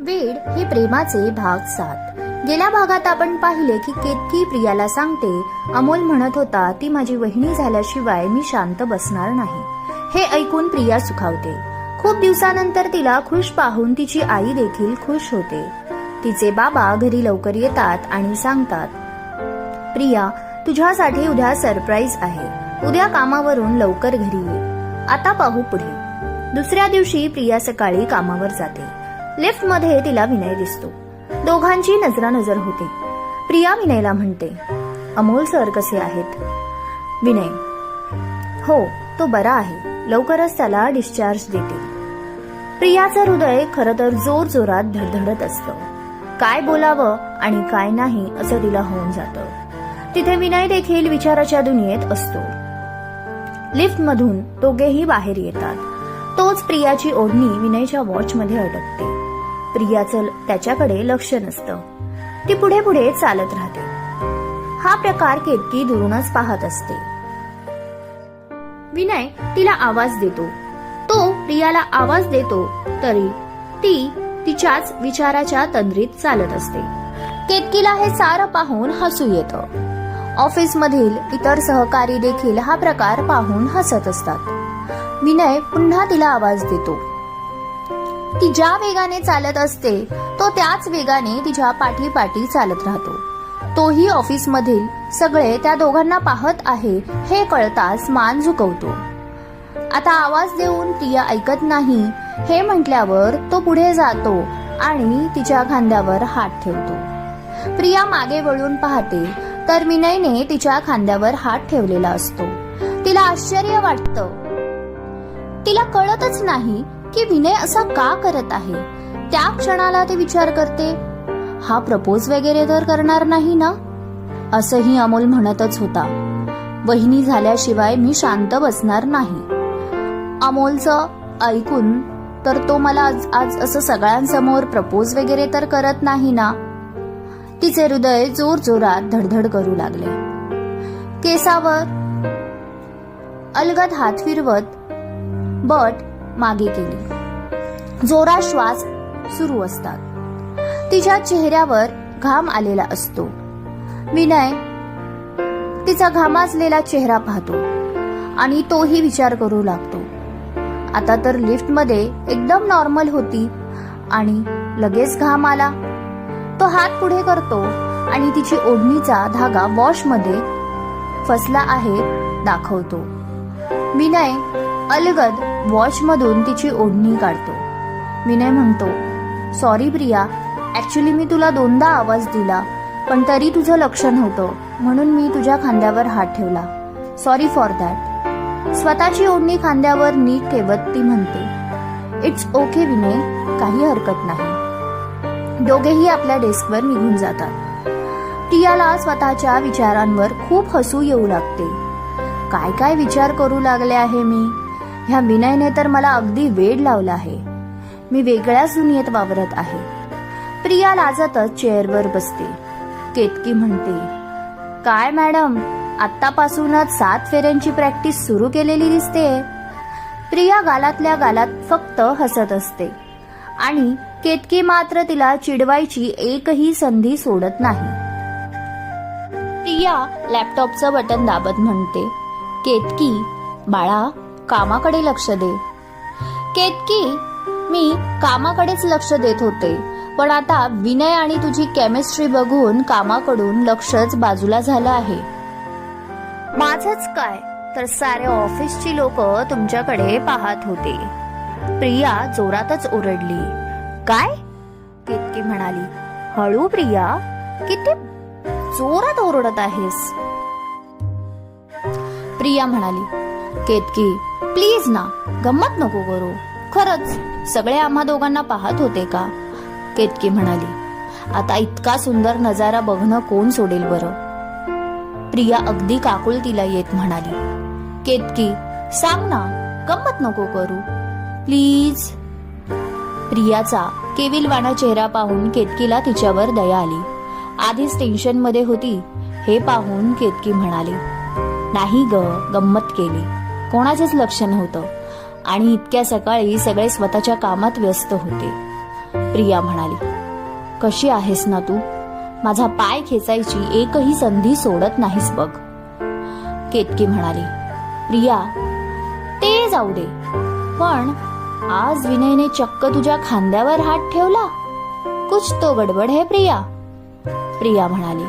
वेड हे प्रेमाचे भाग सात. गेल्या भागात आपण पाहिले की केतकी प्रियाला सांगते अमोल म्हणत होता ती माझी वहिनी झाल्याशिवाय मी शांत बसणार नाही. हे ऐकून प्रिया सुखावते. खूप दिवसानंतर तिला खुश पाहून तिची आई देखील खुश होते. तिचे बाबा घरी लवकर येतात आणि सांगतात प्रिया तुझ्यासाठी उद्या सरप्राईज आहे. उद्या कामावरून लवकर घरी ये. आता पाहू पुढे. दुसऱ्या दिवशी प्रिया सकाळी कामावर जाते. लिफ्टमध्ये तिला विनय दिसतो. दोघांची नजरानजर होते. प्रिया विनयला म्हणते अमोल सर कसे आहेत? विनय हो तो बरा आहे. लवकरच त्याला डिस्चार्ज देते. प्रियाचं हृदय खरं तर जोर जोरात धडधडत असतं. काय बोलावं आणि काय नाही असं तिला होऊन जातं. तिथे विनय देखील विचाराच्या दुनियेत असतो. लिफ्ट मधून दोघेही बाहेर येतात. तोच प्रियाची ओढणी विनयच्या वॉच मध्ये अडकते. प्रियाचं त्याच्याकडे लक्ष नसतं. ती पुढे पुढे चालत राहते. हा प्रकार केतकी दुरूनच पाहत असते. विनय तिला आवाज देतो. तो प्रियाला आवाज देतो तरी ती तिच्याच विचाराच्या तंद्रीत चालत असते. केतकीला हे सारं पाहून हसू येतं. ऑफिस मधील इतर सहकारी देखील हा प्रकार पाहून हसत असतात. विनय पुन्हा तिला आवाज देतो. ती ज्या वेगाने चालत असते तो त्याच वेगाने तिच्या पाठीपाठी चालत राहतो. तोही ऑफिसमधील सगळे त्या दोघांना पाहत आहे हे कळताच मान झुकवतो. आता आवाज देऊन प्रिया ऐकत नाही हे म्हटल्यावर तो पुढे जातो आणि तिच्या खांद्यावर हात ठेवतो. प्रिया मागे वळून पाहते तर विनयने तिच्या खांद्यावर हात ठेवलेला असतो. तिला आश्चर्य वाटतं. तिला कळतच नाही की विनय असा का करत आहे? त्या क्षणाला ते विचार करते हा प्रपोज वगैरे तर करणार नाही ना? असंही अमोल म्हणतच होता. वहिनी झाल्याशिवाय मी शांत बसणार नाही. अमोलचं ऐकून तर तो मला आज आज असं सगळ्यांसमोर प्रपोज वगैरे तर करत नाही ना? तिचे हृदय जोर जोरात धडधड करू लागले. केसावर अलगद हात फिरवत बट मागे केली. जोरा श्वास सुरू असतात. तिच्या चेहऱ्यावर घाम आलेला असतो. विनय तिचा घामाजलेला चेहरा पाहतो आणि तोही विचार करू लागतो. आता तर लिफ्टमध्ये एकदम नॉर्मल होती आणि लगेच घाम आला. तो हात पुढे करतो आणि तिची ओढणीचा धागा वॉशमध्ये फसला आहे दाखवतो. विनय अलगद वॉचमधून तिची ओढणी काढतो. विनय म्हणतो सॉरी प्रिया ॲक्च्युली मी तुला दोनदा आवाज दिला पण तरी तुझं लक्ष नव्हतं म्हणून मी तुझ्या खांद्यावर हात ठेवला. Sorry for that. स्वतःची ओढणी खांद्यावर नीट ठेवत ती म्हणते इट्स ओके विनय काही हरकत नाही. दोघेही आपल्या डेस्कवर निघून जातात. टियाला स्वतःच्या विचारांवर खूप हसू येऊ लागते. काय काय विचार करू लागले आहे मी? ह्या विनयने तर मला अगदी वेड लावला आहे. मी वेगळ्याच दुनियेत वावरत आहे. प्रिया लाजतच चेअरवर बसते. केतकी म्हणते काय मॅडम आत्तापासूनच सात फेऱ्यांची प्रॅक्टिस सुरू केलेली दिसते. प्रिया गालातल्या गालात फक्त हसत असते. आणि केतकी मात्र तिला चिडवायची एकही संधी सोडत नाही. प्रिया लॅपटॉपचं बटन दाबत म्हणते केतकी बाळा कामाकडे लक्ष दे. केतकी मी कामाकडेच लक्ष देत होते पण आता विनय आणि तुझी केमिस्ट्री बघून कामाकडून लक्षच बाजूला झालं आहे. माझच काय तर साऱ्या ऑफिसची लोक तुमच्याकडे पाहत होते. प्रिया जोरातच ओरडली. काय? केतकी म्हणाली. हळू प्रिया किती जोरात ओरडत आहेस. प्रिया म्हणाली. केतकी प्लीज ना गंमत नको करू. खरंच सगळे आम्हा दोघांना पाहत होते का? केतकी म्हणाली आता इतका सुंदर नजारा बघणं कोण सोडेल बरं? प्रिया अगदी काकुळतीला येत म्हणाली केतकी सांग ना गंमत नको करू. प्लीज. प्रियाचा केविलवाणा चेहरा पाहून केतकीला तिच्यावर दया आली. आधीच टेन्शनमध्ये होती हे पाहून केतकी म्हणाली नाही ग गंमत केली. कोणाचेच लक्ष नव्हतं. आणि इतक्या सकाळी सगळे स्वतःच्या कामात व्यस्त होते. प्रिया म्हणाली कशी आहेस ना तू? माझा पाय खेचायची एकही संधी सोडत नाहीस बघ. केतकी म्हणाली प्रिया ते जाऊ दे. पण आज विनयने चक्क तुझ्या खांद्यावर हात ठेवला. कुछ तो गडबड है प्रिया. प्रिया म्हणाली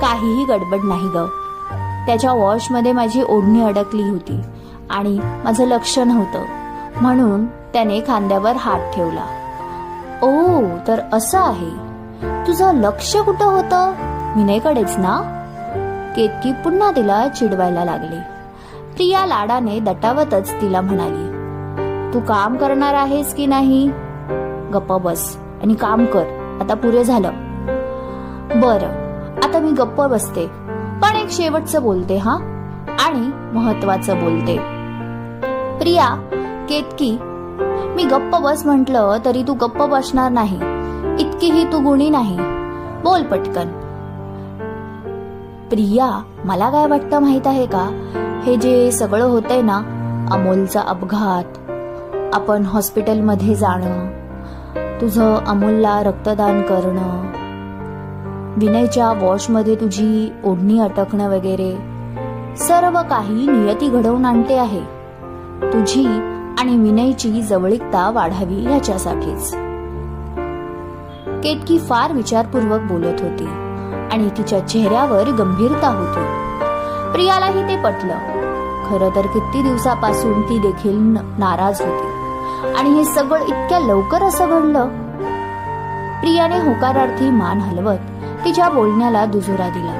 काहीही गडबड नाही ग. त्याच्या वॉशमध्ये माझी ओढणी अडकली होती आणि माझं लक्ष नव्हतं. म्हणून त्याने खांद्यावर हात ठेवला. ओ तर असं आहे. तुझं लक्ष कुठं होतं? विनयकडेच ना? केतकी पुन्हा तिला चिडवायला लागली. प्रिया लाडाने दटावतच तिला म्हणाली तू काम करणार आहेस की नाही? गप्प बस आणि काम कर. आता पुरे झालं. बर. आता मी गप्प बसते. पण एक शेवटचं बोलते हा? आणि महत्वाचं बोलते. प्रिया केतकी मी गप्प बस म्हटलं तरी तू गप्प बसणार नाही. इतकीही तू गुणी नाही. बोल पटकन. प्रिया मला काय वाटतं माहीत आहे का? हे जे सगळं होतंय ना अमोलचा अपघात. आपण हॉस्पिटलमध्ये जाणं. तुझं अमोलला रक्तदान करणं. विनयच्या वॉशमध्ये तुझी ओढणी अटकणं वगैरे सर्व काही नियती घडवून आणते आहे. तुझी आणि विनयची जवळीकता वाढावी ह्याच्यासाठीच केतकी फार विचारपूर्वक बोलत होती आणि तिच्या चेहऱ्यावर गंभीरता होती. प्रियालाही ते पटलं. खर तर किती दिवसापासून ती देखील नाराज होती. आणि हे सगळं इतक्या लवकर असं घडलं? प्रियाने होकारार्थी मान हलवत तिच्या बोलण्याला दुजोरा दिला.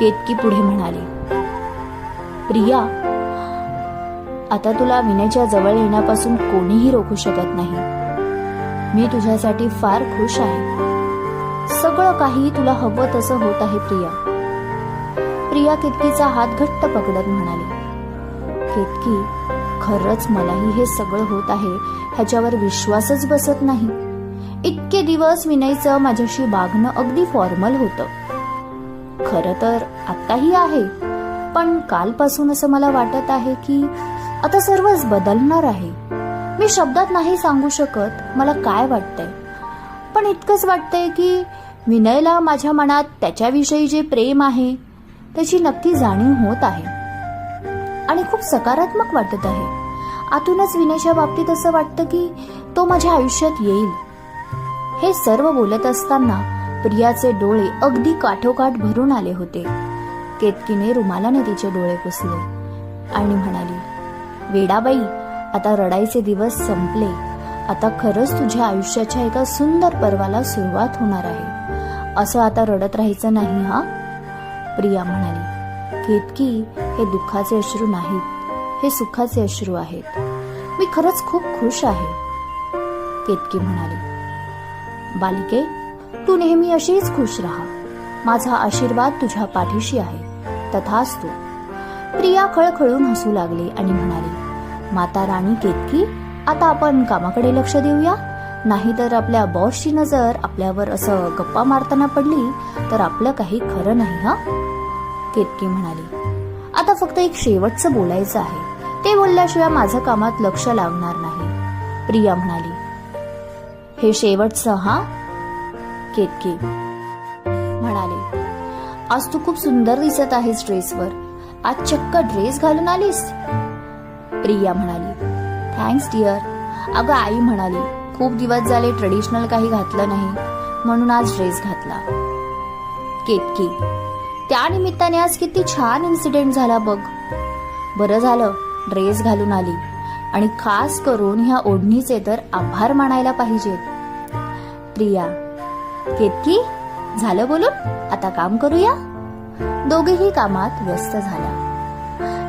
केतकी पुढे म्हणाली प्रिया आता तुला विनयच्या जवळ येण्यापासून कोणीही रोखू शकत नाही. मी तुझ्यासाठी फार खुश आहे. सगळं काही तुला हवं तसं होत आहे प्रिया. प्रिया केतकीचा हात घट्ट पकडत म्हणाली केतकी खरंच मलाही हे सगळं होत आहे ह्याच्यावर विश्वासच बसत नाही. इतके दिवस विनयचं माझ्याशी वागणं अगदी फॉर्मल होतं. खरं तर आत्ताही आहे पण कालपासून असं मला वाटत आहे की आता सर्वच बदलणार आहे. मी शब्दात नाही सांगू शकत मला काय वाटतंय. पण इतकंच वाटतंय की विनयला माझ्या मनात त्याच्याविषयी जे प्रेम आहे त्याची नक्की जाणीव होत आहे. आणि खूप सकारात्मक वाटत आहे. आतूनच विनयच्या बाबतीत असं वाटतं की तो माझ्या आयुष्यात येईल. हे सर्व बोलत असताना प्रियाचे डोळे अगदी काठोकाठ भरून आले होते. केतकीने रुमालाने तिचे डोळे पुसले आणि म्हणाली वेडाबाई आता रडायचे दिवस संपले. आता खरंच तुझ्या आयुष्याच्या एका सुंदर पर्वाला सुरुवात होणार आहे. असं आता रडत राहायचं नाही हा? प्रिया म्हणाली केतकी हे दुःखाचे अश्रू नाहीत. हे सुखाचे अश्रू आहेत. मी खरंच खूप खुश आहे. केतकी म्हणाली बालिके तू नेहमी अशीच खुश राहा. माझा आशीर्वाद तुझ्या पाठीशी आहे. तथाच तू प्रिया खळखळून हसू लागली आणि म्हणाली माता राणी केतकी आता आपण कामाकडे लक्ष देऊया? नाहीतर आपल्या बॉसची नजर आपल्यावर असं गप्पा मारताना पडली तर आपलं काही खरं नाही हा? केतकी म्हणाली आता फक्त एक शेवटचं बोलायचं आहे. ते बोलल्याशिवाय माझं कामात लक्ष लागणार नाही. प्रिया म्हणाली हे शेवटचं हा? केतकी म्हणाले आज तू खूप सुंदर दिसत आहेस ड्रेसवर. आज चक्क ड्रेस घालून आलीस. प्रिया म्हणाली थँक्स डिअर. अगं आई म्हणाली खूप दिवस झाले ट्रेडिशनल काही घातलं नाही म्हणून आज ड्रेस घातला. केतकी त्या निमित्ताने आज किती छान इन्सिडेंट झाला बघ. बरं झालं ड्रेस घालून आली. आणि खास करून ह्या ओढणीचे तर आभार मानायला पाहिजेत. प्रिया केतकी झालं बोलून? आता काम करूया? दोघेही कामात व्यस्त झाला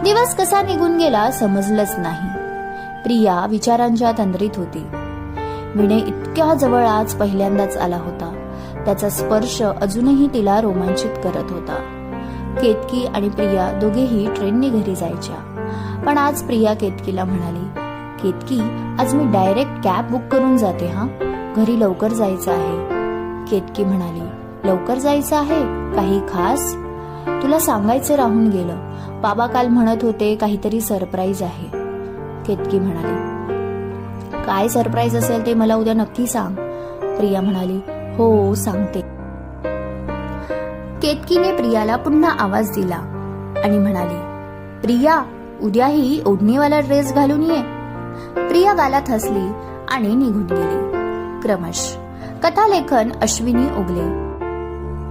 दिवस कसा निघून गेला समजलंच नाही. प्रिया विचारांच्या तंद्रीत होती. विणे इतक्या जवळ आज पहिल्यांदाच आला होता. त्याचा स्पर्श अजूनही तिला रोमांचित करत होता. केतकी आणि प्रिया दोघेही ट्रेनने घरी जायच्या. पण आज प्रिया केतकीला म्हणाली केतकी आज मी डायरेक्ट कॅब बुक करून जाते हा? घरी लवकर जायचं आहे. केतकी म्हणाली लवकर जायचं आहे? काही खास? तुला सांगायचं राहून गेलं. बाबा काल म्हणत होते काहीतरी सरप्राईज आहे. केतकी म्हणाली काय सरप्राईज असेल ते मला उद्या नक्की सांग. प्रिया म्हणाली हो सांगते. केतकीने प्रियाला पुन्हा आवाज दिला आणि म्हणाली प्रिया उद्याही ओढणीवाला ड्रेस घालून ये. प्रिया गालात हसली आणि निघून गेली. क्रमश कथालेखन अश्विनी उगले.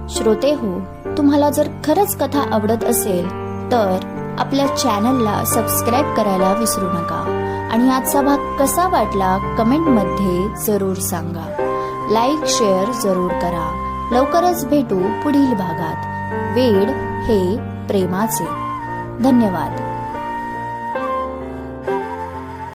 श्रोते हो तुम्हाला जर खरंच कथा आवडत असेल तर आपल्या चॅनलला सबस्क्राईब करायला विसरू नका आणि आजचा भाग कसा वाटला कमेंटमध्ये जरूर सांगा. लाईक शेअर जरूर करा. लवकरच भेटू पुढील भागात. वेड हे प्रेमाचे. धन्यवाद.